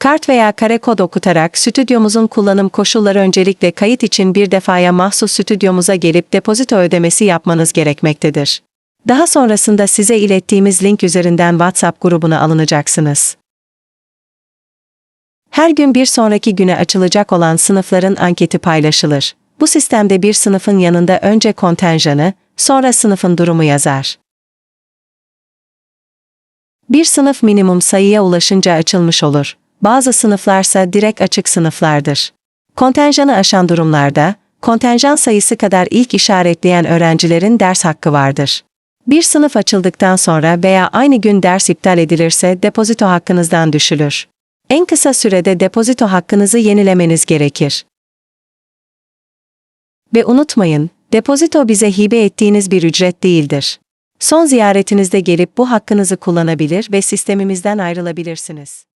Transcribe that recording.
Kart veya kare kod okutarak stüdyomuzun kullanım koşulları öncelikle kayıt için bir defaya mahsus stüdyomuza gelip depozito ödemesi yapmanız gerekmektedir. Daha sonrasında size ilettiğimiz link üzerinden WhatsApp grubuna alınacaksınız. Her gün bir sonraki güne açılacak olan sınıfların anketi paylaşılır. Bu sistemde bir sınıfın yanında önce kontenjanı, sonra sınıfın durumu yazar. Bir sınıf minimum sayıya ulaşınca açılmış olur. Bazı sınıflarsa direkt açık sınıflardır. Kontenjanı aşan durumlarda, kontenjan sayısı kadar ilk işaretleyen öğrencilerin ders hakkı vardır. Bir sınıf açıldıktan sonra veya aynı gün ders iptal edilirse depozito hakkınızdan düşülür. En kısa sürede depozito hakkınızı yenilemeniz gerekir. Ve unutmayın, depozito bize hibe ettiğiniz bir ücret değildir. Son ziyaretinizde gelip bu hakkınızı kullanabilir ve sistemimizden ayrılabilirsiniz.